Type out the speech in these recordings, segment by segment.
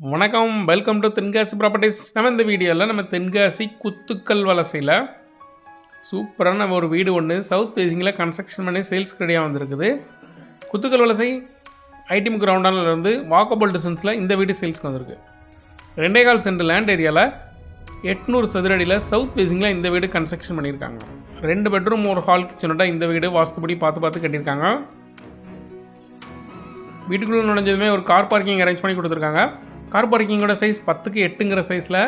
வணக்கம். Welcome to Tenkasi properties நம்ம இந்த வீடியோவில் நம்ம தென்காசி குத்துக்கல் வலசையில் சூப்பரான ஒரு வீடு ஒன்று சவுத் பேசிங்கில் கன்ஸ்ட்ரக்ஷன் பண்ணி சேல்ஸ் ரெடியாக வந்திருக்குது. குத்துக்கல் வலசை ஐடிஎம் கிரவுண்டானிலிருந்து வாக்கபிள் டிஸ்டன்ஸில் இந்த வீடு சேல்ஸ்க்கு வந்திருக்கு. ரெண்டே கால் சென்ட் லேண்ட் ஏரியாவில் எட்நூறு சதுரடியில் சவுத் பேசிங்கில் இந்த வீடு கன்ஸ்ட்ரக்ஷன் பண்ணியிருக்காங்க. ரெண்டு பெட்ரூம் ஒரு ஹால் கிச்சனோட இந்த வீடு வாஸ்துபடி பார்த்து பார்த்து கட்டியிருக்காங்க. வீட்டுக்குள்ளே நுழைஞ்சதுமே ஒரு கார் பார்க்கிங் அரேஞ்ச் பண்ணி கொடுத்துருக்காங்க. கார் பார்க்கிங்கோட சைஸ் பத்துக்கு எட்டுங்கிற சைஸில்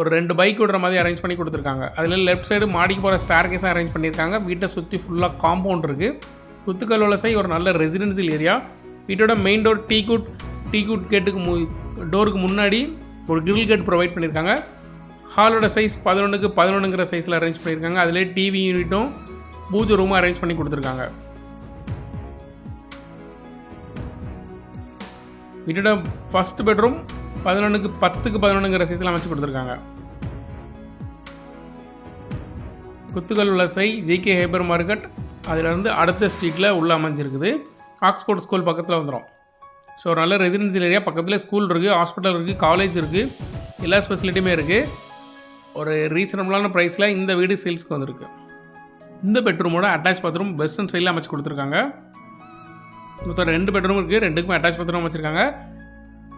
ஒரு ரெண்டு பைக் விடுற மாதிரி அரேஞ்ச் பண்ணி கொடுத்துருக்காங்க. அதில் லெஃப்ட் சைடு மாடிக்கு போகிற ஸ்டார் கேஸாக அரேஞ்ச் பண்ணியிருக்காங்க. வீட்டை சுற்றி ஃபுல்லாக காம்பவுண்ட் இருக்குது குத்துக்கல் சைஸ் ஒரு நல்ல ரெசிடென்சியல் ஏரியா வீட்டோட மெயின் டோர் டீ குட் டீ குட் கேட்டுக்கு மு டோருக்கு முன்னாடி ஒரு கிரில் கேட் ப்ரொவைட் பண்ணியிருக்காங்க. ஹாலோட சைஸ் பதினொன்றுக்கு பதினொன்றுங்கிற சைஸில் அரேஞ்ச் பண்ணியிருக்காங்க. அதிலே டிவி யூனிட்டும் பூஜை ரூமும் அரேஞ்ச் பண்ணி கொடுத்துருக்காங்க. வீட்டோட ஃபஸ்ட் பெட்ரூம் பதினொன்றுக்கு பத்துக்கு பதினொன்றுங்கிற சைஸில் அமைச்சு கொடுத்துருக்காங்க. குத்துக்கல் உலசை ஜிகே ஹேபர் மார்க்கெட் அதிலிருந்து அடுத்த ஸ்ட்ரீட்டில் உள்ளே அமைஞ்சிருக்குது. ஆக்ஸ்போர்ட் ஸ்கூல் பக்கத்தில் வந்துடும் ஸோ ஒரு நல்ல ரெசிடென்சியல் ஏரியா பக்கத்தில் ஸ்கூல் இருக்குது ஹாஸ்பிட்டல் இருக்குது காலேஜ் இருக்குது எல்லா ஸ்பெசிலிட்டியுமே இருக்குது ஒரு ரீசனபிளான ப்ரைஸில் இந்த வீடு சேல்ஸ்க்கு வந்திருக்கு. இந்த பெட்ரூமோட அட்டாச் பாத்ரூம் வெஸ்டர்ன் சைடில் அமைச்சு கொடுத்துருக்காங்க. மொத்தம் ரெண்டு பெட்ரூம் இருக்குது ரெண்டுக்குமே அட்டாச் பாத்ரூம் வச்சுருக்காங்க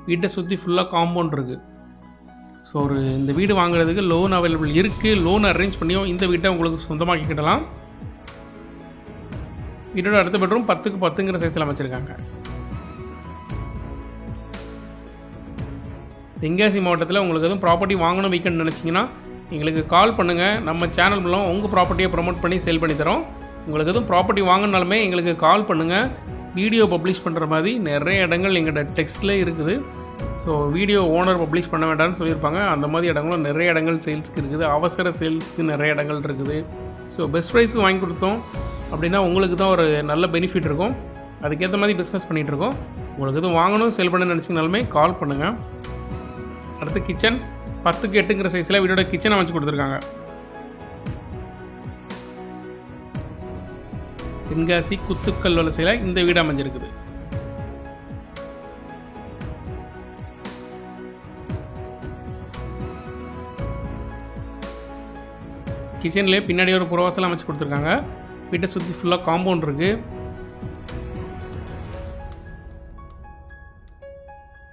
வீட்டை சுற்றி ஃபுல்லாக காம்பவுண்ட் இருக்குது ஸோ ஒரு இந்த வீடு வாங்குறதுக்கு லோன் அவைலபிள் இருக்குது லோன் அரேஞ்ச் பண்ணியும் இந்த வீட்டை உங்களுக்கு சொந்தமாக்கிக்கிடலாம். வீட்டோட அடுத்த பெட்ரூம் பத்துக்கு பத்துங்கிற சைஸில் அமைச்சிருக்காங்க. தென்காசி மாவட்டத்தில் உங்களுக்கு எதுவும் ப்ராப்பர்ட்டி வாங்கணும் வீக்கெண்ட் நினச்சிங்கன்னா எங்களுக்கு கால் பண்ணுங்கள் நம்ம சேனல் மூலம் உங்கள் ப்ராப்பர்ட்டியை ப்ரொமோட் பண்ணி சேல் பண்ணி தரோம். உங்களுக்கு எதுவும் ப்ராப்பர்ட்டி வாங்கினாலுமே எங்களுக்கு கால் பண்ணுங்கள் வீடியோ பப்ளிஷ் பண்ணுற மாதிரி நிறைய இடங்கள் எங்கள்கிட்ட டெக்ஸ்ட்டில் இருக்குது. ஸோ வீடியோ ஓனர் பப்ளிஷ் பண்ண வேண்டாம்னு சொல்லியிருப்பாங்க. அந்த மாதிரி இடங்களும் நிறைய இடங்கள் சேல்ஸ்க்கு இருக்குது. அவசர சேல்ஸ்க்கு நிறைய இடங்கள் இருக்குது. ஸோ பெஸ்ட் ப்ரைஸுக்கு வாங்கி கொடுத்தோம் அப்படின்னா உங்களுக்கு தான் ஒரு நல்ல பெனிஃபிட் இருக்கும். அதுக்கேற்ற மாதிரி பிஸ்னஸ் பண்ணிகிட்ருக்கோம் உங்களுக்கு எதுவும் வாங்கணும் செல் பண்ண நினச்சிங்கனாலுமே கால் பண்ணுங்கள் அடுத்து கிச்சன் பத்துக்கு எட்டுங்கிற சைஸில் வீடோட கிச்சனை அமைச்சு கொடுத்துருக்காங்க. தென்காசி குத்துக்கல் வலசையில் இந்த வீடு அமைஞ்சிருக்குது. கிச்சன்லேயே பின்னாடி ஒரு புறவாசல் அமைச்சு கொடுத்துருக்காங்க. வீட்டை சுற்றி ஃபுல்லாக காம்பவுண்ட் இருக்குது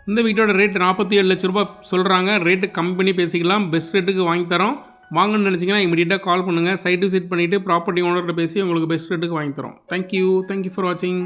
இந்த வீட்டோட ரேட் நாற்பத்தி ஏழு லட்ச ரூபாய் சொல்கிறாங்க ரேட்டு கம்மி பண்ணி பேசிக்கலாம். பெஸ்ட் ரேட்டுக்கு வாங்கி தரோம். வாங்கணும்னு நினச்சிங்கன்னா இமீடியட்டாக கால் பண்ணுங்கள் சைட் விசிட் பண்ணிவிட்டு ப்ராப்பர்ட்டி ஓனர்கிட்ட பேசி உங்களுக்கு பெஸ்ட் ரேட்டுக்கு வாங்கி தரோம். தேங்க்யூ தேங்க்யூ ஃபார் வாட்சிங்